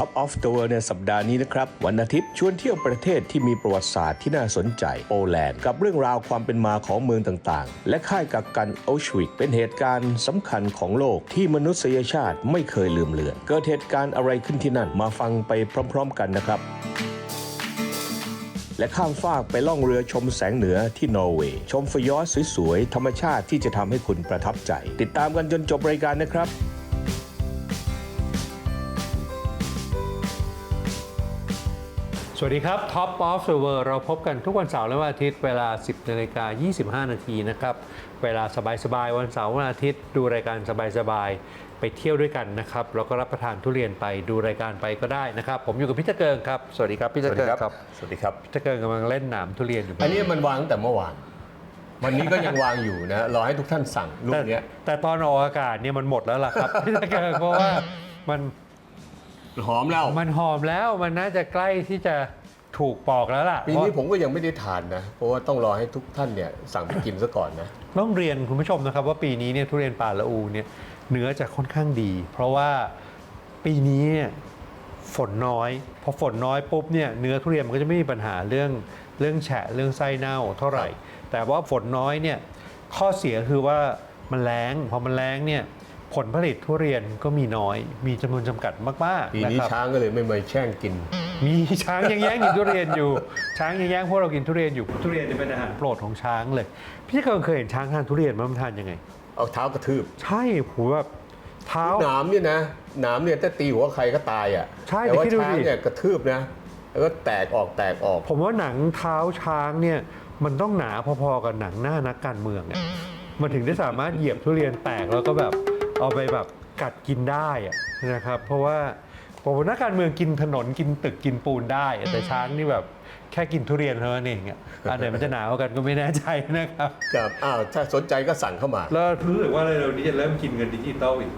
Top of the World ในสัปดาห์นี้นะครับ วันอาทิตย์ชวนเที่ยวประเทศที่มีประวัติศาสตร์ที่น่าสนใจโปแลนด์กับเรื่องราวความเป็นมาของเมืองต่างๆ และค่ายกักกันอ u ชวิกเป็นเหตุการณ์สำคัญของโลกที่มนุษยชาติไม่เคยลืมเลือน เกิดเหตุการณ์อะไรขึ้นที่นั่นมาฟังไปพร้อมๆ กันนะครับและข้ามฟากไปล่องเรือชมแสงเหนือที่นอร์เวย์ ชมฟยอร์ดสวยๆ ธรรมชาติที่จะทำให้คุณประทับใจ ติดตามกันจนจบรายการนะครับ สวัสดีครับ Top of the World เราพบกันทุกวันเสาร์และวันอาทิตย์เวลา 10นาฬิกา25 นาทีนะครับ เวลาสบายๆ วันเสาร์วันอาทิตย์ ดูรายการสบายๆ ไปเที่ยวด้วยกันนะครับ แล้วก็รับประทานทุเรียนไปดูรายการไปก็ได้นะครับ ผมอยู่กับพี่ตะเกิงครับ สวัสดีครับพี่ตะเกิงครับ สวัสดีครับพี่ตะเกิงกำลังเล่นหนามทุเรียนอยู่อันนี้มันวางตั้งแต่เมื่อวาน วันนี้ก็ยังวางอยู่นะรอให้ทุกท่านสั่งลูกแต่เนี้ยแต่ตอนออกอากาศเนี่ยมันหมดแล้วล่ะครับพี่ตะเกิงเพราะว่ามัน หอมแล้ว มันหอมแล้วมันน่าจะใกล้ที่จะถูกปอกแล้วล่ะปีนี้ผมก็ยังไม่ได้ทานนะ เพราะว่าต้องรอให้ทุกท่านเนี่ยสั่งไปกินซะก่อนนะ ต้องเรียนคุณผู้ชมนะครับว่าปีนี้เนี่ยทุเรียนป่าละอูเนี่ยเนื้อจะค่อนข้างดี เพราะว่าปีนี้เนี่ยฝนน้อย พอฝนน้อยปุ๊บเนี่ยเนื้อทุเรียนมันก็จะไม่มีปัญหาเรื่องเรื่องแฉะเรื่องไส้เน่าเท่าไหร่ แต่ว่าฝนน้อยเนี่ยข้อเสียคือว่ามันแรงพอมันแรงเนี่ย ผลผลิตทุเรียนก็มีน้อย มีจำนวนจำกัดมากปีๆนะนี้ครับ ช้างก็เลยไม่มาแช่งกิน มีช้างยังแย่งกินทุเรียนอยู่ ช้างยังแย่งพวกเรากินทุเรียนอยู่ทุเรียนเนี่ยเป็นอาหารโปรดของช้างเลย พี่เคยเคยเห็นช้างทานทุเรียนไหมมันทานยังไง เอาเท้ากระทืบใช่ผมแบบเท้า หนามเนี่ยนะหนามเนี่ยถ้าตีหัวใครก็ตายอะใช่แต่ว่าแต่คิดดูช้างดิเนี่ยกระทืบนะแล้วก็แตกออกแตกออก ผมว่าหนังเท้าช้างเนี่ยมันต้องหนาพอๆกับหนังหน้านักการเมืองเนี่ยมันถึงได้สามารถเหยียบทุเรียนแตกแล้วก็แบบ เอาไปแบบกัดกินได้อะนะครับเพราะว่าผมว่านักการเมืองกินถนนกินตึกกินปูนได้ แต่ช้างนี่แบบแค่กินทุเรียนเท่านั้นเองอะอันไหนมันจะหนาวกันก็ไม่แน่ใจนะครับครับอ้าวถ้าสนใจก็สั่งเข้ามา แล้วรู้สึกว่าเร็วๆนี้จะเริ่มกินเงินดิจิตอลอีก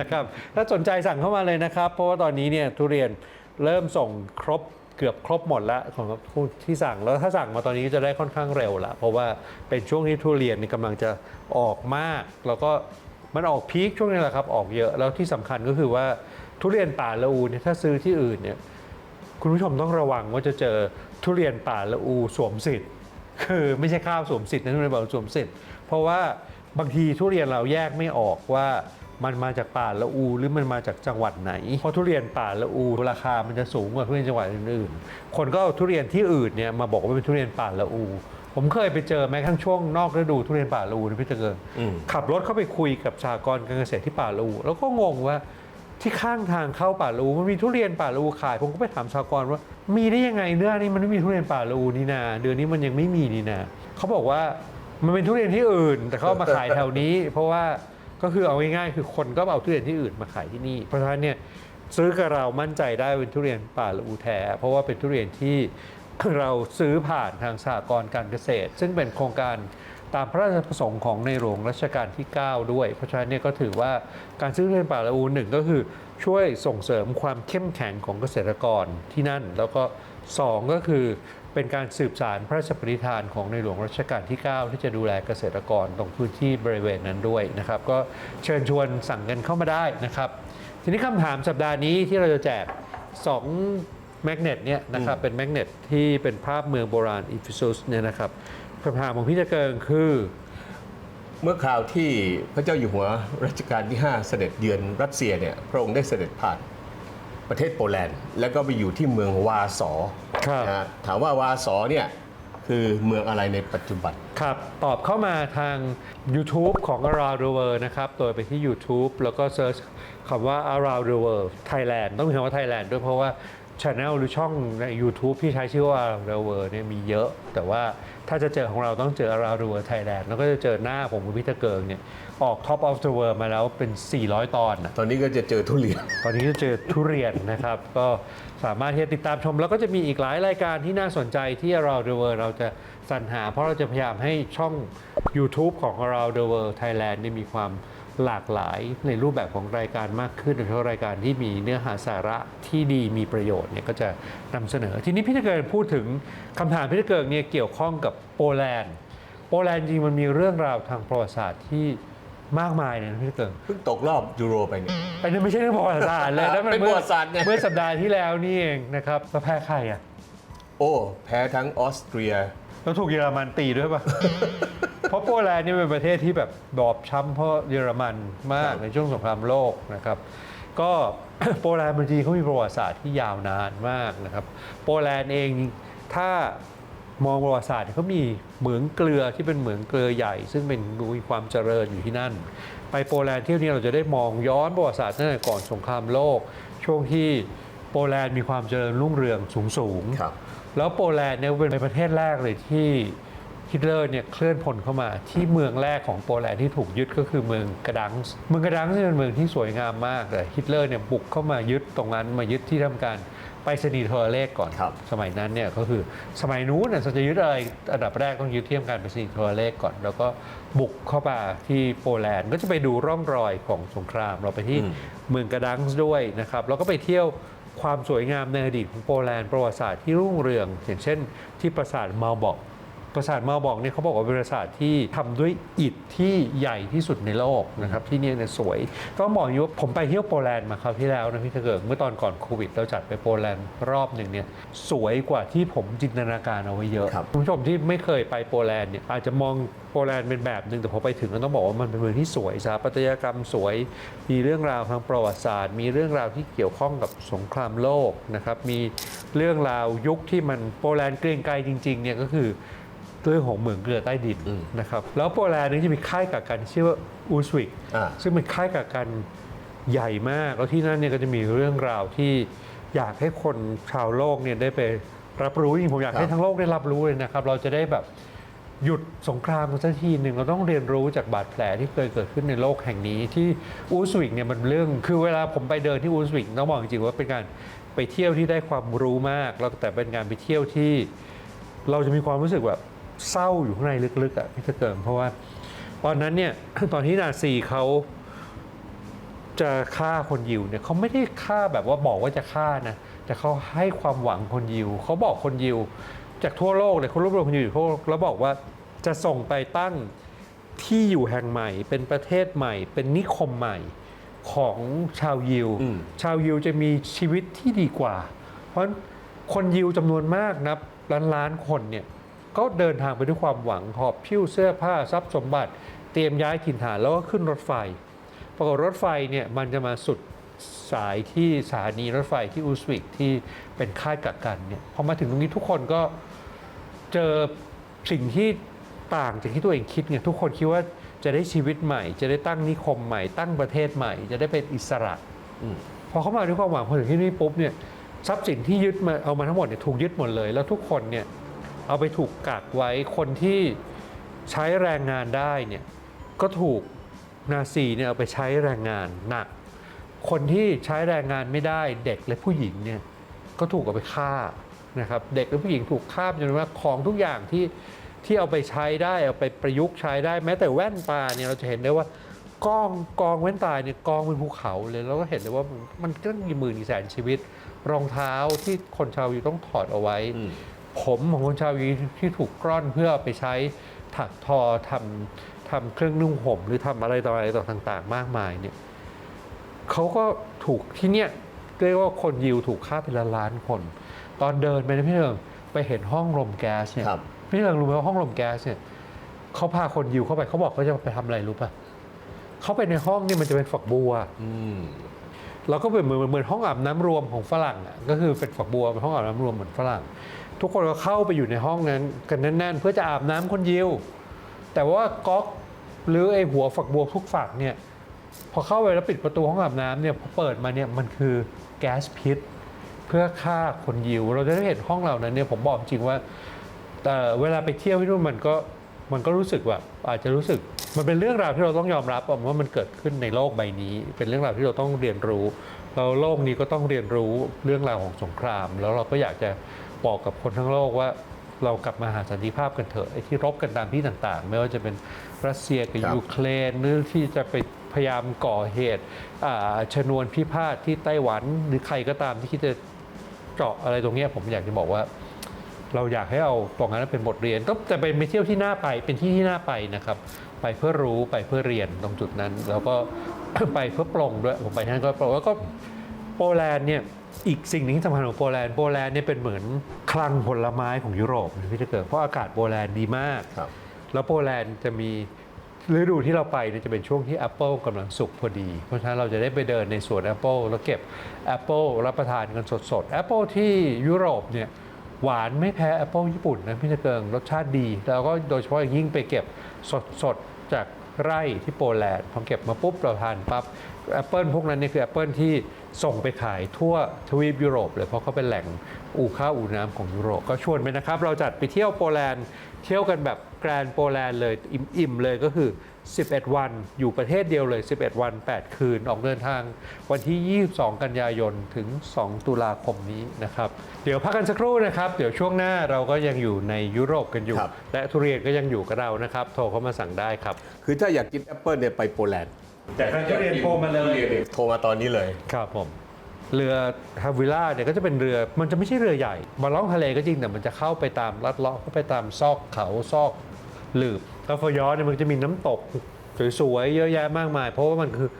นะครับถ้าสนใจสั่งเข้ามาเลยนะครับ เพราะว่าตอนนี้เนี่ยทุเรียนเริ่มส่งครบเกือบครบหมดแล้วของผู้ที่สั่งแล้วถ้าสั่งมาตอนนี้จะได้ค่อนข้างเร็วละเพราะว่าเป็นช่วงที่ทุเรียนนี่กำลังจะออกมาก แล้วก็ มันออกพีคช่วงนี้แหละครับออกเยอะแล้วที่สำคัญก็คือว่าทุเรียนป่าละอูเนี่ยถ้าซื้อที่อื่นเนี่ยคุณผู้ชมต้องระวังว่าจะเจอทุเรียนป่าละอูสวมสิทธิ์คือไม่ใช่ข้าวสวมสิทธิ์นะทุเรียนป่าละอูสวมสิทธิ์เพราะว่าบางทีทุเรียนเราแยกไม่ออกว่ามันมาจากป่าละอู หรือมันมาจากจังหวัดไหน เพราะทุเรียนป่าละอู ราคามันจะสูงกว่าทุเรียนจังหวัดอื่นๆ คนก็เอาทุเรียนที่อื่นเนี่ยมาบอกว่าเป็นทุเรียนป่าละอู ผมเคยไปเจอแม้กระทั่งช่วงนอกฤดูทุเรียนป่าละอูนะพี่ตะเกิงอืม ขับรถเข้าไปคุยกับสหกรณ์การเกษตรที่ป่าละอูแล้วก็งงว่าที่ข้างทางเข้าป่าลูมันมีทุเรียนป่าลูขาย ผมก็ไปถามสากรณ์ว่ามีได้ยังไงเนื้อนี้มันไม่มีทุเรียนป่าลูนี่นา เดือนนี้มันยังไม่มีนี่นาเขาบอกว่ามันเป็นทุเรียนที่อื่น แต่เขาเอามาขายแถวนี้ เพราะว่าก็คือเอาง่ายๆคือคนก็เอาทุเรียนที่อื่นมาขายที่นี่ เพราะฉะนั้นเนี่ยซื้อกับเรามั่นใจได้เป็นทุเรียนป่าลูแท้เพราะว่าเป็นทุเรียนที่ เราซื้อผ่านทางสหกรณ์การเกษตร ซึ่งเป็นโครงการตามพระราชประสงค์ของในหลวงรัชกาลที่ 9 ด้วย เพราะฉะนั้นเนี่ยก็ถือว่าการซื้อเรียนป่าละอูหนึ่งก็คือช่วยส่งเสริมความเข้มแข็งของเกษตรกรที่นั่น แล้วก็สองก็คือเป็นการสืบสารพระราชปณิธานของในหลวงรัชกาลที่ 9 ที่จะดูแลเกษตรกรตรงพื้นที่บริเวณนั้นด้วยนะครับ ก็เชิญชวนสั่งกันเข้ามาได้นะครับ ทีนี้คำถามสัปดาห์นี้ที่เราจะแจก 2 แมกเนตเนี่ยนะครับเป็นแมกเนตที่เป็นภาพเมืองโบราณอิฟิซุสเนี่ยนะครับคำถามของพี่ตะเกิงคือ เมื่อคราวที่พระเจ้าอยู่หัวรัชกาลที่ 5 เสด็จเยือนรัสเซียเนี่ยพระองค์ได้เสด็จผ่านประเทศโปแลนด์ แล้วก็ไปอยู่ที่เมืองวาสอครับนะฮะถามว่าวาสอเนี่ยคือเมืองอะไรในปัจจุบัน ครับ ตอบเข้ามาทาง YouTube ของ Around the World นะครับ โดยไปที่ YouTube แล้วก็เซิร์ชคำว่า Around the World Thailand ต้องมีคำว่า Thailand ด้วยเพราะว่า Channel หรือช่องใน YouTube ที่ใช้ชื่อว่า Around the World เนี่ยมีเยอะ แต่ว่าถ้าจะเจอของเราต้องเจอ Around the World Thailand แล้วก็จะเจอหน้าผมกับพี่ตะเกิงเนี่ยออก Top of the World มาแล้วเป็น 400 ตอนนะตอนนี้ก็จะเจอทุเรียน ตอนนี้ก็เจอทุเรียนนะครับ ก็สามารถที่จะติดตามชม แล้วก็จะมีอีกหลายรายการที่น่าสนใจที่เรา The World เราจะสรรหา เพราะเราจะพยายามให้ช่อง YouTube ของเรา The World Thailand เนี่ยมีความ หลากหลายในรูปแบบของรายการมากขึ้นโดยเฉพาะรายการที่มีเนื้อหาสาระที่ดีมีประโยชน์เนี่ยก็จะนำเสนอ ทีนี้พี่ตะเกิงพูดถึงคำถามพี่ตะเกิงเนี่ยเกี่ยวข้องกับโปแลนด์ โปแลนด์จริงมันมีเรื่องราวทางประวัติศาสตร์ที่มากมายเลยนะพี่เกิงเพิ่งตกรอบยูโรไปเนี่ยอันนี้ไม่ใช่เรื่องประวัติศาสตร์เลยแล้วมันเป็นประวัติศาสตร์ไงเมื่อสัปดาห์ที่แล้วนี่เองนะครับแล้วแพ้ใครอะ โอ้ แพ้ทั้งออสเตรียเราถูกเยอรมันตีด้วยป่ะ เพราะโปแลนด์นี่เป็นประเทศที่แบบบอบช้ำเพราะเยอรมันมากครับในช่วงสงครามโลกนะครับ ก็โปแลนด์บางทีเขามีประวัติศาสตร์ที่ยาวนานมากนะครับ โปแลนด์เองถ้ามองประวัติศาสตร์เขามีเหมืองเกลือที่เป็นเหมืองเกลือใหญ่ ซึ่งเป็นมีความเจริญอยู่ที่นั่น ไปโปแลนด์เที่ยวนี้เราจะได้มองย้อนประวัติศาสตร์ตั้งแต่ก่อนสงครามโลก ช่วงที่โปแลนด์มีความเจริญรุ่งเรืองสูงสูงๆครับแล้วโปแลนด์เนี่ยเป็นประเทศแรกเลยที่ ฮิตเลอร์เนี่ยเคลื่อนพลเข้ามาที่เมืองแรกของโปแลนด์ที่ถูกยึดก็คือเมืองกระดังส์เมืองกระดังส์เนี่ยเป็นเมืองที่สวยงามมากแต่ฮิตเลอร์เนี่ยบุกเข้ามายึดตรงนั้นมายึดที่ทำการไปรษณีย์โทรเลขก่อนครับสมัยนั้นเนี่ยก็คือสมัยนู้นเนี่ยจะยึดอะไรอันดับแรกต้องยึดที่ทำการไปรษณีย์โทรเลขก่อน แล้วก็บุกเข้ามาที่โปแลนด์ก็จะไปดูร่องรอยของสงคราม เราไปที่อืมเมืองกระดังส์ด้วยนะครับแล้วก็ไปเที่ยวความสวยงามในอดีตของโปแลนด์ประวัติศาสตร์ที่รุ่งเรือง อย่างเช่นที่ปราสาทมาบอก ปราสาทมาบอกเนี่ยเขาบอกว่าเป็นปราสาทที่ทำด้วยอิฐที่ใหญ่ที่สุดในโลกนะครับที่เนี่ยเนี่ยสวย ต้องบอกอย่างนี้ว่าผมไปเที่ยวโปแลนด์มาคราวที่แล้วนะพี่เกิดเมื่อตอนก่อนโควิดเราจัดไปโปแลนด์รอบหนึ่งเนี่ยสวยกว่าที่ผมจินตนาการเอาไว้เยอะครับคุณผู้ชมที่ไม่เคยไปโปแลนด์เนี่ยอาจจะมองโปแลนด์เป็นแบบหนึ่งแต่พอไปถึงก็ต้องบอกว่ามันเป็นเมืองที่สวยสถาปัตยกรรมสวย มีเรื่องราวทางประวัติศาสตร์ มีเรื่องราวที่เกี่ยวข้องกับสงครามโลกนะครับมีเรื่องราวยุคที่มันโปแลนด์เกรียงไกรจริงๆเนี่ยก็คือ เรื่องของเหมืองเกลือใต้ดินอืมนะครับแล้วโปแลนด์นี่จะมีค่ายกักกันชื่อว่าอูสวิกอ่าซึ่งเป็นค่ายกักกันใหญ่มาก แล้วที่นั่นเนี่ยก็จะมีเรื่องราวที่อยากให้คนชาวโลกเนี่ยได้ไปรับรู้จริงๆผมอยากให้ครับทั้งโลกได้รับรู้เลยนะครับ เราจะได้แบบหยุดสงครามกันสักทีหนึ่งเราต้องเรียนรู้จากบาดแผลที่เคยเกิดขึ้นในโลกแห่งนี้ที่อูสวิกเนี่ยมันเรื่องคือเวลาผมไปเดินที่อูสวิกต้องบอกจริงๆว่าเป็นการไปเที่ยวที่ได้ความรู้มากแล้วแต่เป็นการไปเที่ยวที่ เราจะมีความรู้สึกแบบ เศร้าอยู่ข้างในลึกๆอะพี่ตะเกิมเพราะว่าตอนนั้นเนี่ยตอนที่นาซีเขาจะฆ่าคนยิวเนี่ยเขาไม่ได้ฆ่าแบบว่าบอกว่าจะฆ่านะแต่เขาให้ความหวังคนยิวเขาบอกคนยิว จากทั่วโลกเลยเขารวบรวมคนยิวอยู่ทั่วโลกแล้วบอกว่าจะส่งไปตั้งที่อยู่แห่งใหม่ เป็นประเทศใหม่ เป็นนิคมใหม่ของชาวยิวอืมชาวยิวจะมีชีวิตที่ดีกว่า เพราะฉะนั้นคนยิวจำนวนมากนับล้านล้านๆคนเนี่ย ก็เดินทางไปด้วยความหวังหอบพิ้วเสื้อผ้าทรัพย์สมบัติ เตรียมย้ายถิ่นฐานแล้วก็ขึ้นรถไฟปรากฏรถไฟเนี่ยมันจะมาสุดสายที่สถานีรถไฟที่อุสวิกที่เป็นค่ายกักกันเนี่ยพอมาถึงตรงนี้ทุกคนก็เจอสิ่งที่ต่างจากที่ตัวเองคิดไงทุกคนคิดว่าจะได้ชีวิตใหม่ จะได้ตั้งนิคมใหม่ ตั้งประเทศใหม่ จะได้เป็นอิสระอพอเข้ามาด้วยความหวังพอถึงที่นี่ปุ๊บเนี่ยทรัพย์สินที่ยึดมาเอามาทั้งหมดเนี่ยถูกยึดหมดเลย แล้วทุกคนเนี่ย เอาไปถูกกักไว้คนที่ใช้แรงงานได้เนี่ยก็ถูกนาซีเนี่ยเอาไปใช้แรงงานหนัก คนที่ใช้แรงงานไม่ได้เด็กและผู้หญิงเนี่ยก็ถูกเอาไปฆ่านะครับเด็กและผู้หญิงถูกฆ่าจนว่าของทุกอย่างที่ที่เอาไปใช้ได้เอาไปประยุกต์ใช้ได้ แม้แต่แว่นตาเนี่ยเราจะเห็นได้ว่ากองกองแว่นตาเนี่ยกองเป็นภูเขาเลยแล้วก็เห็นเลยว่ามันก็มีหมื่นกี่แสนชีวิต รองเท้าที่คนชาวอยู่ต้องถอดเอาไว้ ผมของคนชาวยูที่ถูกกร่อนเพื่อเอาไปใช้ถักทอทำทำเครื่องนุ่งห่มหรือทำอะไรต่ออะไรต่อต่าง ๆ มากมายเนี่ยเขาก็ถูกที่เนี่ยเรียกว่าคนยิวถูกฆ่าเป็นล้านล้านๆคน ตอนเดินไปนะพี่เอิงไปเห็นห้องลมแก๊สเนี่ยครับพี่เอิงรู้ไหมว่าห้องลมแก๊สเนี่ยเขาพาคนยิวเข้าไปเขาบอกเขาจะไปทำอะไรรู้ป่ะเขาไปในห้องเนี่ยมันจะเป็นฝักบัวอืมแล้วก็เป็นเหมือนเหมือนห้องอาบน้ำรวมของฝรั่งอะก็คือเป็นฝักบัวเป็นห้องอาบน้ำรวมเหมือนฝรั่ง ทุกคนก็เข้าไปอยู่ในห้องนั้นกันแน่น ๆ เพื่อจะอาบน้ำคนยิว แต่ว่าก๊อกหรือไอ้หัวฝักบัวทุกฝักเนี่ยพอเข้าไปแล้วปิดประตูห้องอาบน้ำเนี่ยพอเปิดมาเนี่ยมันคือแก๊สพิษ เพื่อฆ่าคนยิว เราจะได้เห็นห้องเหล่านั้นเนี่ยผมบอกจริงว่าแต่เวลาไปเที่ยวที่นู่นมันก็มันก็รู้สึกแบบอาจจะรู้สึกมันเป็นเรื่องราวที่เราต้องยอมรับว่ามันเกิดขึ้นในโลกใบนี้ เป็นเรื่องราวที่เราต้องเรียนรู้แล้วโลกนี้ก็ต้องเรียนรู้เรื่องราวของสงคราม แล้วเราก็อยากจะ บอกกับคนทั้งโลกว่าเรากลับมาหาสันติภาพกันเถอะไอ้ที่รบกันตามที่ต่างๆ ไม่ว่าจะเป็นรัสเซียกับครับยูเครนหรือที่จะไปพยายามก่อเหตุอ่าชนวนพิพาทที่ไต้หวันหรือใครก็ตามที่คิดจะเจาะอะไรตรงเนี้ยผมอยากจะบอกว่า เราอยากให้เอาตรงนั้นเป็นบทเรียนก็แต่เป็นไปเที่ยวที่น่าไปเป็นที่ที่น่าไปนะครับ ไปเพื่อรู้ไปเพื่อเรียนตรงจุดนั้น แล้วก็ไปเพื่อปลงด้วยผมไปที่นั่นก็ปลงแล้วก็โปแลนด์เนี่ย อีกสิ่งหนึงที่สำคัญของโปแลนด์โปแลนด์เนี่ยเป็นเหมือนคลังผลไม้ของยุโรปนะพี่จะเกิดเพราะอากาศโปแลนด์ดีมาก ครับ แล้วโปแลนด์จะมีฤดูที่เราไปเนี่ยจะเป็นช่วงที่แอปเปิลกำลังสุกพอดี เพราะฉะนั้นเราจะได้ไปเดินในสวนแอปเปิลแล้วเก็บแอปเปิลรับประทานกันสดๆแอปเปิลที่ยุโรปเนี่ยหวานไม่แพ้แอปเปิลญี่ปุ่นนะพี่จะเกิงรสชาติดี แล้วก็โดยเฉพาะอย่างยิ่งไปเก็บสดๆจาก ไร่ที่โปแลนด์พอเก็บมาปุ๊บเราทานปั๊บแอปเปิลพวกนั้นเนี่ยคือแอปเปิลที่ส่งไปขายทั่วทวีปยุโรปเลยเพราะเขาเป็นแหล่งอู่ข้าวอู่น้ำของยุโรปก็ชวนไปนะครับ เราจัดไปเที่ยวโปแลนด์ เที่ยวกันแบบแกรนด์โปแลนด์เลยอิ่มๆเลยก็คือ 11 วันอยู่ประเทศเดียวเลย 11 วัน 8 คืนออกเดินทางวันที่ 22 กันยายนถึง 2 ตุลาคมนี้นะครับ เดี๋ยวพักกันสักครู่นะครับ เดี๋ยวช่วงหน้าเราก็ยังอยู่ในยุโรปกันอยู่ ครับ และทุเรียนก็ยังอยู่กับเรานะครับ โทรเข้ามาสั่งได้ครับ คือถ้าอยากกินแอปเปิลเนี่ยไปโปแลนด์แต่ถ้าทุเรียนโทรมาเลย โทรมาตอนนี้เลย ครับผม เรือฮาวิล่าเนี่ยก็จะเป็นเรือมันจะไม่ใช่เรือใหญ่มาล่องทะเลก็จริงแต่มันจะเข้าไปตามลัดเลาะเข้าไปตามซอกเขาซอกหลืบแล้วฟอยอเนี่ยมันจะมีน้ำตกสวยๆเยอะแยะมากมาย เพราะว่ามันคือ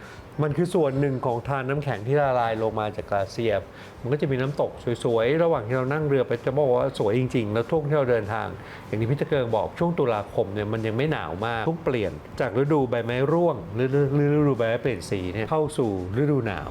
มันคือส่วนหนึ่งของทานน้ำแข็งที่ละลายลงมาจากกลาเซียร์มันก็จะมีน้ำตกสวยๆ ระหว่างที่เรานั่งเรือไปจะบอกว่าสวยจริงๆ แล้วช่วงที่เราเดินทาง อย่างที่พี่ตะเกิงบอกช่วงตุลาคมเนี่ยมันยังไม่หนาวมากช่วงเปลี่ยนจากฤดูใบไม้ร่วงหรือหรือฤดูใบไม้เปลี่ยนสีเนี่ยเข้าสู่ฤดูหนาว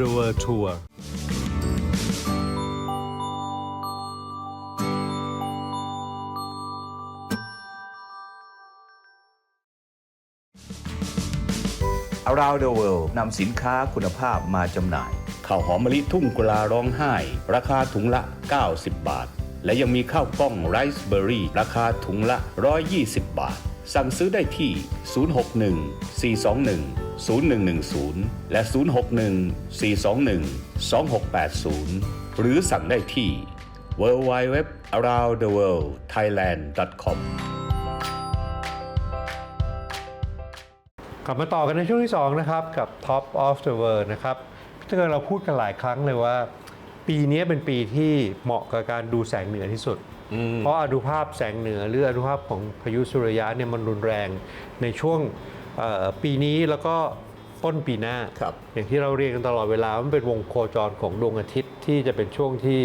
the world tour อ Around the World นำสินค้าคุณภาพมาจำหน่ายข้าวหอมมะลิทุ่งกุลาร้องไห้ ราคาถุงละ 90 บาท และยังมีข้าวกล้องไรซ์เบอร์รี่ ราคาถุงละ 120 บาท สั่งซื้อได้ที่ 061 421 0110 และ 061 421 2680 หรือสั่งได้ที่ www aroundtheworldthailand.com กลับมาต่อกันในช่วงที่ 2 นะครับ กับ Top of the World นะครับพี่เตือนเราพูดกันหลายครั้งเลยว่า ปีนี้เป็นปีที่เหมาะกับการดูแสงเหนือที่สุด เพราะอนุภาพแสงเหนือหรืออนุภาพของพายุสุริยะเนี่ยมันรุนแรงในช่วงเอ่อ ปีนี้แล้วก็ต้นปีหน้าครับอย่างที่เราเรียนกันตลอดเวลา มันเป็นวงโคจรของดวงอาทิตย์ที่จะเป็นช่วงที่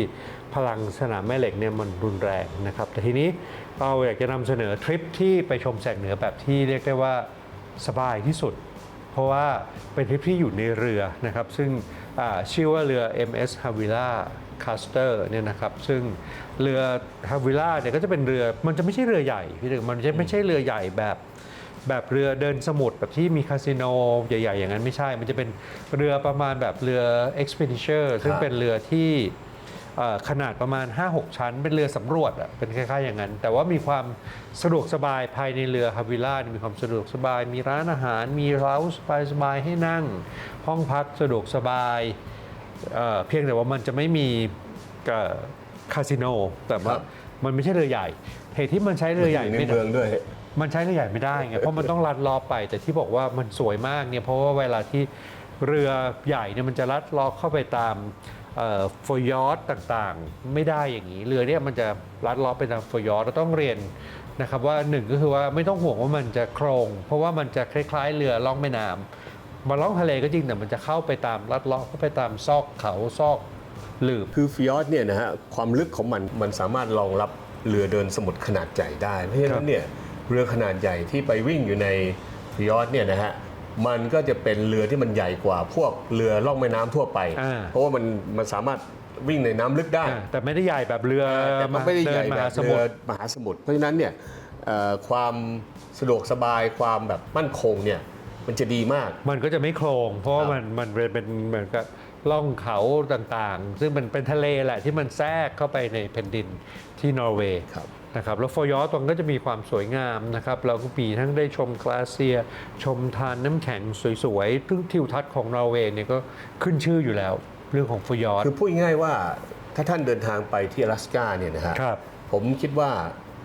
พลังสนามแม่เหล็กเนี่ยมันรุนแรงนะครับ แต่ทีนี้เราอยากจะนำเสนอทริปที่ไปชมแสงเหนือแบบที่เรียกได้ว่าสบายที่สุด เพราะว่าเป็นทริปที่อยู่ในเรือนะครับ ซึ่งอ่าชื่อว่าเรือ MS Havila Caster เนี่ยนะครับ ซึ่งเรือ Havila เนี่ยก็จะเป็นเรือมันจะไม่ใช่เรือใหญ่พี่ถึงมันจะไม่ใช่เรือใหญ่แบบ แบบเรือเดินสมุทรแบบที่มีคาสิโนใหญ่ ๆ อย่างนั้นไม่ใช่ มันจะเป็นเรือประมาณแบบเรือ Expedition ซึ่งเป็นเรือที่เอ่อขนาดประมาณ 5-6 ชั้น เป็นเรือสำรวจอะเป็นคล้ายๆ อย่างนั้น แต่ว่ามีความสะดวกสบายภายในเรือฮาวิล่ามีความสะดวกสบาย มีร้านอาหาร มีเล้าสบายๆให้นั่ง ห้องพักสะดวกสบายเอ่อเพียงแต่ว่ามันจะไม่มีเอ่อคาสิโนแต่ว่าครับมันไม่ใช่เรือใหญ่เหตุที่มันใช้เรือใหญ่ในไม่ได้เมืองด้วย มันใช้เรือใหญ่ไม่ได้ไงเพราะมันต้องลัดล้อไป แต่ที่บอกว่ามันสวยมากเนี่ยเพราะว่าเวลาที่เรือใหญ่เนี่ยมันจะลัดล้อเข้าไปตามฟอยอร์ดต่างๆ ไม่ได้อย่างนี้เรือเนี่ยมันจะลัดล้อไปตามฟอยอร์ดเราต้องเรียนนะครับว่าหนึ่งก็คือว่าไม่ต้องห่วงว่ามันจะโครง เพราะว่ามันจะคล้าย ๆ เรือล่องแม่น้ำมาล่องทะเลก็จริงแต่มันจะเข้าไปตามลัดลาะเข้าไปตามซอกเขาซอกหลืบคือฟิยอร์ดเนี่ยนะฮะความลึกของมันมันสามารถรองรับเรือเดินสมุทรขนาดใหญ่ได้ เพราะฉะนั้นเนี่ย เรือขนาดใหญ่ที่ไปวิ่งอยู่ในฟิยอร์ดเนี่ยนะฮะมันก็จะเป็นเรือที่มันใหญ่กว่าพวกเรือล่องแม่น้ำทั่วไปอ่าเพราะว่ามันมันสามารถวิ่งในน้ำลึกได้อ่าแต่ไม่ได้ใหญ่แบบเรือแต่มันไม่ได้ใหญ่เดินแบมหาบสมุเรืทอรมหาสมุทรเพราะฉะนั้นเนี่ยเอ่อความสะดวกสบายความแบบมั่นคงเนี่ยมันจะดีมาก มันก็จะไม่โครง เพราะว่าครับมันมันเป็นเหมือนกับล่องเขาต่างๆ ซึ่งมันเป็นทะเลแหละที่มันแทรกเข้าไปในแผ่นดินที่นอร์เวย์ครับ นะครับแล้วฟอยอร์ตมันก็จะมีความสวยงามนะครับเราก็มีทั้งได้ชมกลาเซีย ชมทานน้ำแข็งสวยๆซึ่งทิวทัศน์ของนอร์เวย์เนี่ยก็ขึ้นชื่ออยู่แล้ว เรื่องของฟอยอร์ตคือพูดง่ายๆว่าถ้าท่านเดินทางไปที่อลาสก้าเนี่ยนะฮะครับผมคิดว่า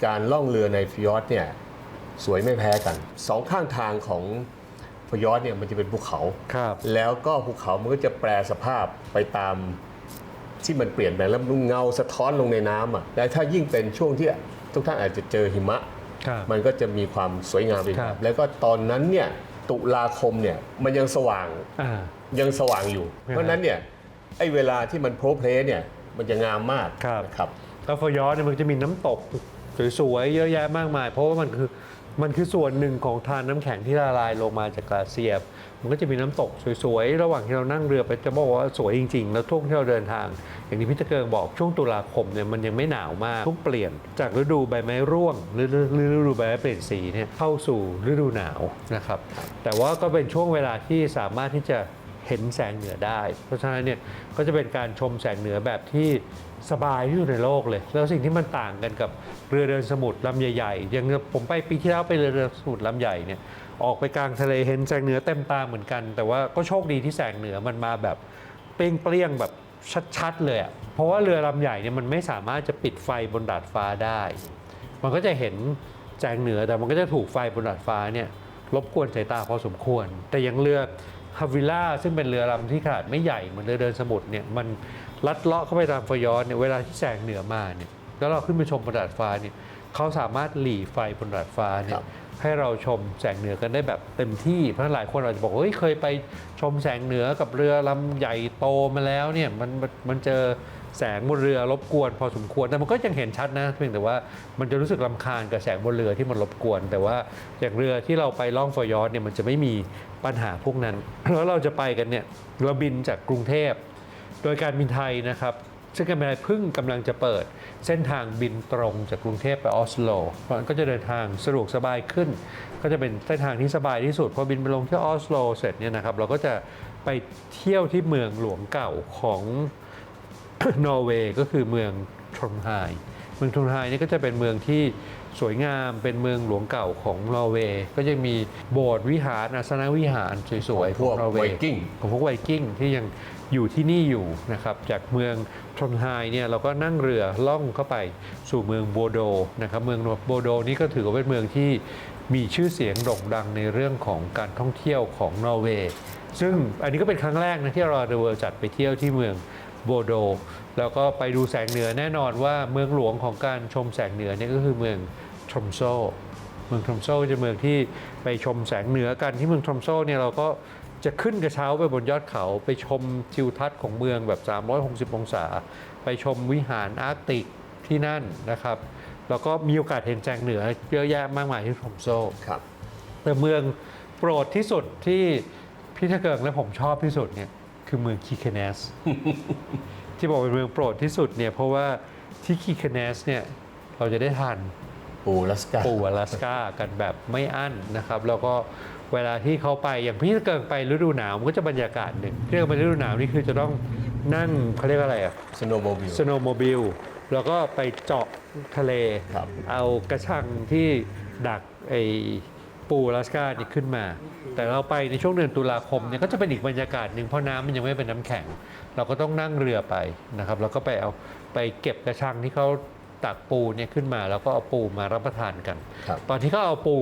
การล่องเรือในฟิยอร์ดเนี่ยสวยไม่แพ้กันสองข้างทางของฟิยอร์ดเนี่ยมันจะเป็นภูเขาครับแล้วก็ภูเขามันก็จะแปรสภาพไปตามที่มันเปลี่ยนแปลงแล้วมันเงาสะท้อนลงในน้ำอะและถ้ายิ่งเป็นช่วงที่ ทุกท่านอาจจะเจอหิมะครับมันก็จะมีความสวยงามอีกครับ แล้วก็ตอนนั้นเนี่ยตุลาคมเนี่ยมันยังสว่างอ่ายังสว่างอยู่ครับเพราะฉะนั้นเนี่ยไอ้เวลาที่มันโพลเพลเนี่ยมันจะงามมากครับนะครับแล้วฟอยอร์ตเนี่ยมันจะมีน้ำตกสวยๆเยอะแยะมากมาย เพราะว่ามันคือมันคือส่วนหนึ่งของทานน้ำแข็งที่ละลายลงมาจากกลาเซียร์ มันก็จะมีน้ำตกสวยๆ ระหว่างที่เรานั่งเรือไปจะบอกว่าสวยจริง ๆ แล้วช่วงที่เราเดินทาง อย่างที่พี่ตะเกิงบอกช่วงตุลาคมเนี่ยมันยังไม่หนาวมากทุกเปลี่ยนจากฤดูใบไม้ร่วงหรือฤดูใบไม้เปลี่ยนสีเนี่ยเข้าสู่ฤดูหนาวนะครับแต่ว่าก็เป็นช่วงเวลาที่สามารถที่จะ เห็นแสงเหนือได้ เพราะฉะนั้นเนี่ยก็จะเป็นการชมแสงเหนือแบบที่สบายที่สุดในโลกเลย แล้วสิ่งที่มันต่างกันกับเรือเดินสมุทรลำใหญ่ๆอย่างผมไปปีที่แล้วไปเรือเดินสมุทรลำใหญ่เนี่ยออกไปกลางทะเลเห็นแสงเหนือเต็มตาเหมือนกัน แต่ว่าก็โชคดีที่แสงเหนือมันมาแบบเปรี้ยงเปรี้ยงๆแบบชัดๆเลยอะเพราะว่าเรือลำใหญ่เนี่ยมันไม่สามารถจะปิดไฟบนดาดฟ้าได้ มันก็จะเห็นแสงเหนือแต่มันก็จะถูกไฟบนดาดฟ้าเนี่ยรบกวนสายตาพอสมควร แต่อยังเรือ ฮาวิล่าซึ่งเป็นเรือลำที่ขนาดไม่ใหญ่เหมือนเรือเดินสมุทรเนี่ยมันลัดเลาะเข้าไปตามฟยอสเนี่ยเวลาที่แสงเหนือมาเนี่ยแล้วเราขึ้นไปชมบนดาดฟ้าเนี่ยเขาสามารถหลีไฟบนดาดฟ้าเนี่ย ให้เราชมแสงเหนือกันได้แบบเต็มที่เพราะหลายคนอาจจะบอกเฮ้ยเคยไปชมแสงเหนือกับเรือลำใหญ่โตมาแล้วเนี่ยมันมันเจอแสงบนเรือรบกวนพอสมควรแต่มันก็ยังเห็นชัดนะเพียงแต่ว่ามันจะรู้สึกลำคาญกับแสงบนเรือที่มันรบกวน แต่ว่าอย่างเรือที่เราไปล่องฟอยอร์ดเนี่ยมันจะไม่มีปัญหาพวกนั้นแล้วเราจะไปกันเนี่ยเราบินจากกรุงเทพ โดยการบินไทยนะครับ ซึ่งการบินไทยเพิ่งกำลังจะเปิด เส้นทางบินตรงจากกรุงเทพไปออสโลเพราะนั้นก็จะเดินทางสะดวกสบายขึ้น ก็จะเป็นเส้นทางที่สบายที่สุดพอบินไปลงที่ออสโลเสร็จเนี่ยนะครับเราก็จะไปเที่ยวที่เมืองหลวงเก่าของนอร์เวย์ก็คือเมืองทรอนไฮเมืองทรอนไฮนี่ก็จะเป็นเมืองที่ สวยงามเป็นเมืองหลวงเก่าของนอร์เวย์ ก็จะมีโบสถ์วิหารอาสนะวิหารสวยๆพวกนอร์เวไวย์กิ้งของพวกไวกิ้งที่ยังอยู่ที่นี่อยู่นะครับจากเมืองทรอนไฮเนี่ยเราก็นั่งเรือล่องเข้าไปสู่เมืองโบโดนะครับเมืองโบโดนี่ก็ถือว่าเป็นเมืองที่มีชื่อเสียงโด่งดังในเรื่องของการท่องเที่ยวของนอร์เวย์ซึ่งอันนี้ก็เป็นครั้งแรกนะที่เราเดเวิร์จัดไปเที่ยวที่เมืองโบโด แล้วก็ไปดูแสงเหนือแน่นอนว่าเมืองหลวงของการชมแสงเหนือเนี่ยก็คือเมือง ทรอมโซเมืองทรอมโซจะเมืองที่ไปชมแสงเหนือกันที่เมืองทรอมโซเนี่ยเราก็จะขึ้นกระเช้าไปบนยอดเขาไปชมทิวทัศน์ของเมืองแบบ 360 องศา ไปชมวิหารอาร์กติกที่นั่นนะครับ แล้วก็มีโอกาสเห็นแสงเหนือเยอะแยะมากมายที่ทรอมโซครับแต่เมืองโปรดที่สุดที่พี่ทะเกิงและผมชอบที่สุดเนี่ยคือเมืองคีเคเนสที่บอกเป็นเมืองโปรดที่สุดเนี่ยเพราะว่าที่คีเคเนสเนี่ยเราจะได้ทาน ปูลัสกาปูอลาสก้ากันแบบไม่อั้นนะครับ แล้วก็เวลาที่เขาไปอย่างพี่เกิงไปฤดูหนาวมันก็จะบรรยากาศหนึ่งที่เราไปฤดูหนาวนี่คือจะต้องนั่งเขาเรียกว่าอะไรอะสโนว์โมบิลสโนว์โมบิลแล้วก็ไปเจาะทะเลครับเอากระชังที่ดักไอปูอลาสก้านี่ขึ้นมา แต่เราไปในช่วงเดือนตุลาคมเนี่ยก็จะเป็นอีกบรรยากาศหนึ่งเพราะน้ำมันยังไม่เป็นน้ำแข็ง เราก็ต้องนั่งเรือไปนะครับ แล้วก็ไปเอาไปเก็บกระชังที่เขา ตักปูเนี่ยขึ้นมาแล้วก็เอาปูมารับประทานกัน ครับ ตอนที่เขาเอาปู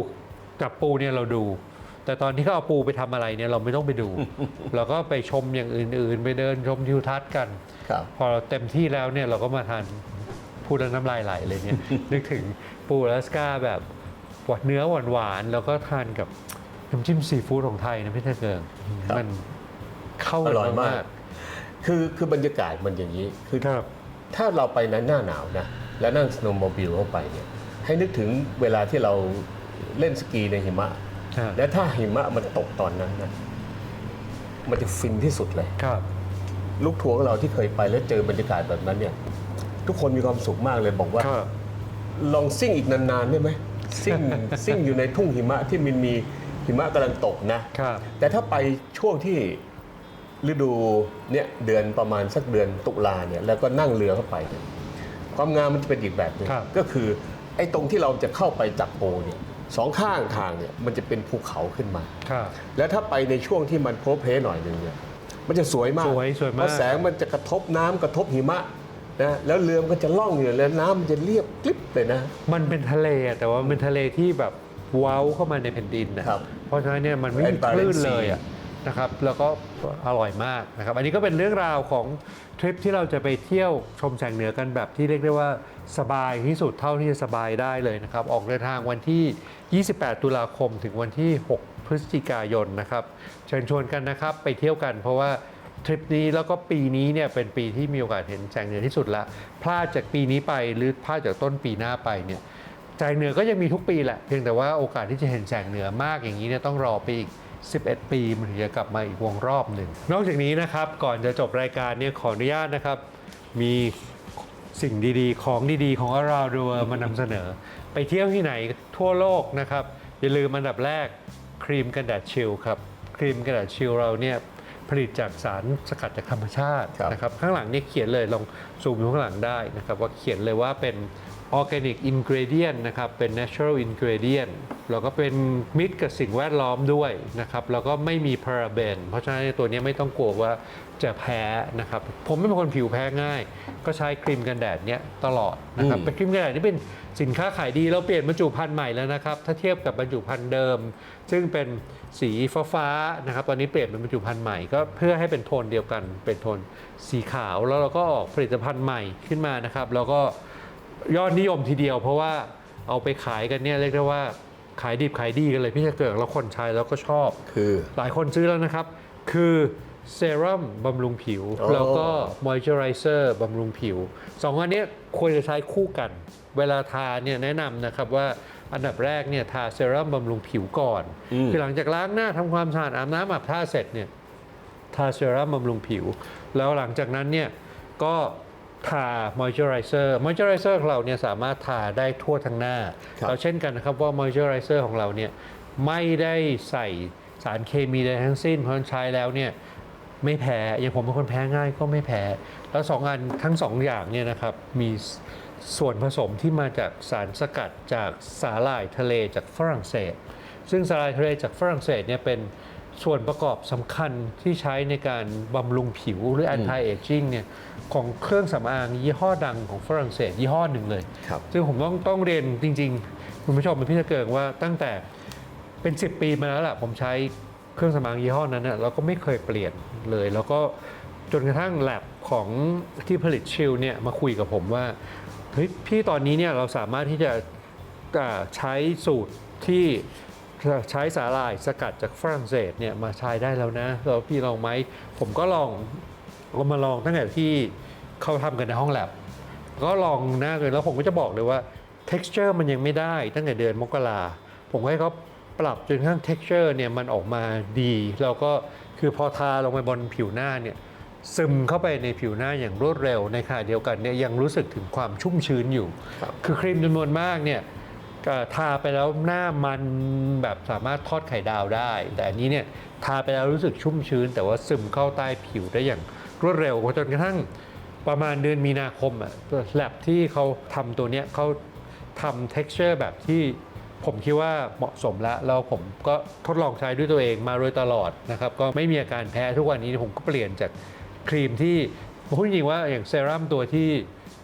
จับปูเนี่ยเราดู แต่ตอนที่เขาเอาปูไปทำอะไรเนี่ยเราไม่ต้องไปดู เราก็ไปชมอย่างอื่นๆ ไปเดินชมทิวทัศน์กัน ครับ พอเต็มที่แล้วเนี่ยเราก็มาทานพูดแล้วน้ำลายไหลเลยเนี่ย นึกถึงปูอลาสก้าแบบหวานเนื้อหวานๆแล้วก็ทานกับน้ำจิ้มซีฟู้ดของไทยนะพี่เทเกิงครับ มันเข้าอกันร่อยมาก คือคือบรรยากาศมันอย่างนี้ คือครับ ถ้าเราไปในหน้าหนาวนะ แล้วนั่งสโนว์โมบิลเข้าไปเนี่ยให้นึกถึงเวลาที่เราเล่นสกีในหิมะครับและถ้าหิมะมันตกตอนนั้นนะมันจะฟินที่สุดเลยครับ ลูกทัวร์ของเราที่เคยไปแล้วเจอบรรยากาศแบบนั้นเนี่ย ทุกคนมีความสุขมากเลยบอกว่าครับลองซิ่งอีกนานๆได้ไหมซิ่งซิ่งอยู่ในทุ่งหิมะที่มันมีหิมะกำลังตกนะครับแต่ถ้าไปช่วงที่ฤดูเนี่ยเดือนประมาณสักเดือนตุลาเนี่ยแล้วก็นั่งเรือเข้าไปเนี่ย ความงามมันจะเป็นอีกแบบหนึงครับ ก็คือไอ้ตรงที่เราจะเข้าไปจับโปเนี่ยสองข้างทางเนี่ยมันจะเป็นภูเขาขึ้นมา ครับ แล้วถ้าไปในช่วงที่มันโพลเพลหน่อยหนึ่งเนี่ยมันจะสวยมากสวยสวยมาก เพราะแสงมันจะกระทบน้ำกระทบหิมะนะแล้วเรือมันก็จะล่องอยู่แล้วน้ำมันจะเรียบกลิบเลยนะ มันเป็นทะเลอะแต่ว่ามันเป็นทะเลที่แบบเว้าเข้ามาในแผ่นดินนะครับเพราะฉะนั้นเนี่ยมันไม่มีคลื่นเลยอะ นะครับแล้วก็อร่อยมากนะครับ อันนี้ก็เป็นเรื่องราวของทริปที่เราจะไปเที่ยวชมแสงเหนือกันแบบที่เรียกได้ว่าสบายที่สุดเท่าที่จะสบายได้เลยนะครับ ออกเดินทางวันที่ 28 ตุลาคมถึงวันที่ 6 พฤศจิกายนนะครับ เชิญชวนกันนะครับไปเที่ยวกันเพราะว่าทริปนี้แล้วก็ปีนี้เนี่ยเป็นปีที่มีโอกาสเห็นแสงเหนือที่สุดละพลาดจากปีนี้ไปหรือพลาดจากต้นปีหน้าไปเนี่ยแสงเหนือก็ยังมีทุกปีแหละเพียงแต่ว่าโอกาสที่จะเห็นแสงเหนือมากอย่างนี้เนี่ยต้องรอไปอีก 11 ปีมันถึงจะกลับมาอีกวงรอบหนึ่ง นอกจากนี้นะครับก่อนจะจบรายการเนี่ยขออนุญาตนะครับ มีสิ่งดีๆ ของดีๆ ของอาราดัวมานำเสนอ ไปเที่ยวที่ไหนทั่วโลกนะครับ อย่าลืมอันดับแรกครีมกันแดดชิลครับ ครีมกันแดดชิลเราเนี่ยผลิตจากสารสกัดจากธรรมชาตินะครับ ข้างหลังนี่เขียนเลยลองซูมดูข้างหลังได้นะครับ ว่าเขียนเลยว่าเป็น Organic Ingredient นะครับเป็น Natural Ingredient แล้วก็เป็นมิตรกับสิ่งแวดล้อมด้วยนะครับแล้วก็ไม่มีพาราเบน เพราะฉะนั้นตัวเนี้ยไม่ต้องกลัวว่าจะแพ้นะครับผมไม่เป็นคนผิวแพ้ง่าย ก็ใช้ครีมกันแดดเนี้ยตลอดนะครับอืมเป็นครีมกันแดดที่เป็นสินค้าขายดีเราเปลี่ยนบรรจุภัณฑ์ใหม่แล้วนะครับถ้าเทียบกับบรรจุภัณฑ์เดิม ซึ่งเป็นสีฟ้าๆนะครับตอนนี้เปลี่ยนเป็นบรรจุภัณฑ์ใหม่ก็เพื่อให้เป็นโทนเดียวกันเป็นโทนสีขาวแล้วเราก็ออกผลิตภัณฑ์ใหม่ขึ้นมานะครับแล้วก็ ยอดนิยมทีเดียว เพราะว่าเอาไปขายกันเนี่ยเรียกได้ว่าขายดิบขายดีกันเลยพี่จะเกิดแล้วคนใช้แล้วก็ชอบ คือหลายคนซื้อแล้วนะครับ คือเซรั่มบำรุงผิวโอ้แล้วก็มอยเจอไรเซอร์บำรุงผิวสองอันเนี้ยควรจะใช้คู่กัน เวลาทาเนี่ยแนะนำนะครับว่าอันดับแรกเนี่ยทาเซรั่มบำรุงผิวก่อนอืมคือหลังจากล้างหน้าทำความสะอาดอาบน้ำอาบท่าเสร็จเนี่ยทาเซรั่มบำรุงผิว แล้วหลังจากนั้นเนี่ยก็ ทามอยเจอไรเซอร์มอยเจอไรเซอร์ของเราเนี่ยสามารถทาได้ทั่วทั้งหน้าครับเราเช่นกันนะครับว่ามอยเจอไรเซอร์ของเราเนี่ยไม่ได้ใส่สารเคมีใดทั้งสิ้นเพราะฉะนั้นใช้แล้วเนี่ยไม่แพ้อย่างผมเป็นคนแพ้ง่ายก็ไม่แพ้ แล้วสองอันทั้งสองอย่างเนี่ยนะครับมีส่วนผสมที่มาจากสารสกัดจากสาหร่ายทะเลจากฝรั่งเศส ซึ่งสาหร่ายทะเลจากฝรั่งเศสเนี่ยเป็น ส่วนประกอบสำคัญที่ใช้ในการบำรุงผิวหรือ anti aging เนี่ยของเครื่องสำอางยี่ห้อดังของฝรั่งเศสยี่ห้อหนึ่งเลย ครับ ซึ่งผมต้องต้องเรียนจริง ๆ คุณผู้ชมเป็นพี่ตะเกิงว่าตั้งแต่เป็น 10 ปีมาแล้วล่ะ ผมใช้เครื่องสำอางยี่ห้อนั้นน่ะแล้วก็ไม่เคยเปลี่ยนเลย แล้วก็จนกระทั่งแลบของที่ผลิตชิลเนี่ยมาคุยกับผมว่าเฮ้ยพี่ตอนนี้เนี่ยเราสามารถที่จะอ่าใช้สูตรที่ ใช้สาหร่ายสกัดจากฝรั่งเศสเนี่ยมาใช้ได้แล้วนะแล้วพี่ลองไหมผมก็ลองเอามาลองตั้งแต่ที่เขาทำกันในห้องแลบก็ลองหน้าเลยแล้วผมก็จะบอกเลยว่า texture มันยังไม่ได้ตั้งแต่เดือนมกราผมก็ให้เขาปรับจนกระทั่ง texture เนี่ยมันออกมาดี แล้วก็คือพอทาลงไปบนผิวหน้าเนี่ยซึมเข้าไปในผิวหน้าอย่างรวดเร็วในขณะเดียวกันเนี่ยยังรู้สึกถึงความชุ่มชื้นอยู่ คือครีมจำนวนมากเนี่ย ก็ทาไปแล้วหน้ามันแบบสามารถทอดไข่ดาวได้ แต่อันนี้เนี่ยทาไปแล้วรู้สึกชุ่มชื้น แต่ว่าซึมเข้าใต้ผิวได้อย่างรวดเร็วจนกระทั่งประมาณเดือนมีนาคมอะแลบที่เขาทำตัวเนี้ยเขาทำ texture แบบที่ผมคิดว่าเหมาะสมแล้วแล้วผมก็ทดลองใช้ด้วยตัวเองมาโดยตลอดนะครับ ก็ไม่มีอาการแพ้ทุกวันนี้ผมก็เปลี่ยนจากครีมที่พูดจริงว่าอย่างเซรั่มตัวที่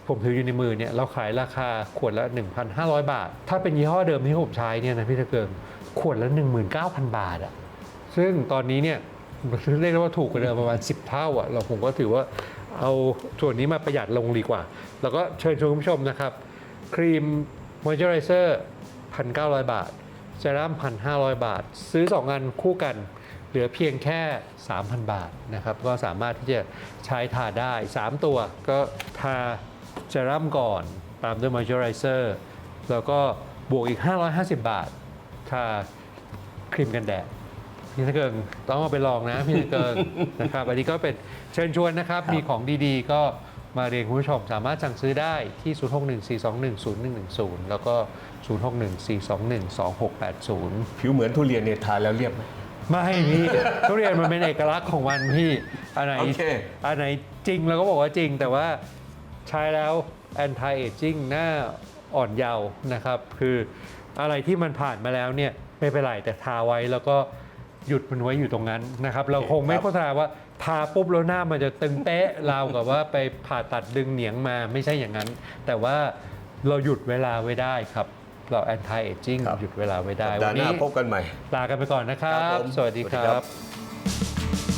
ผมถืออยู่ในมือเนี่ยเราขายราคาขวดละ 1,500 บาท ถ้าเป็นยี่ห้อเดิมที่ผมใช้เนี่ยนะพี่ตะเกิงขวดละ 19,000 บาทอะซึ่งตอนนี้เนี่ยเรียกได้ว่าถูกกว่าเดิมประมาณ 10 เท่าอะเราผมก็ถือว่าเอาส่วนนี้มาประหยัดลงดีกว่า แล้วก็เชิญชวนคุณผู้ชมนะครับ ครีมมอยเจอไรเซอร์1,900 บาทเซรั่ม1,500 บาท ซื้อ 2 อันคู่กันเหลือเพียงแค่ 3,000 บาทนะครับ ก็สามารถที่จะใช้ทาได้ 3 ตัวก็ทา เซรั่มก่อนตามด้วยมอยเจอไรเซอร์แล้วก็บวกอีก 550 บาททาครีมกันแดดพี่ตะเกิงต้องเอาไปลองนะพี่ตะเกิงนะครับอันนี้ก็เป็นเชิญชวนนะครับ มีของดีๆ ก็มาเรียนคุณผู้ชมสามารถสั่งซื้อได้ที่ 0614210110 แล้วก็ 0614212680 ผิวเหมือนทุเรียนเนี่ยทานแล้วเรียบไหมไม่พี่ทุเรียนมันเป็นเอกลักษณ์ของมันพี่อันไหนโอเคอันไหนจริงเราก็บอกว่าจริงแต่ว่า ใช้แล้ว anti aging หน้าอ่อนเยาว์นะครับ คืออะไรที่มันผ่านมาแล้วเนี่ยไม่เป็นไรแต่ทาไว้แล้วก็หยุดมันไว้อยู่ตรงนั้นนะครับ เราคงไม่ครับโฆษณาว่าทาปุ๊บแล้วหน้ามันจะตึงเป๊ะราวกับว่าไปผ่าตัดดึงเหนียงมาไม่ใช่อย่างนั้น แต่ว่าเราหยุดเวลาไว้ได้ครับ เรา anti aging ครับหยุดเวลาไว้ได้สัปดาห์หน้าพบกันใหม่ ลากันไปก่อนนะครับครับผมสวัสดีสวัสคดีรัครับบ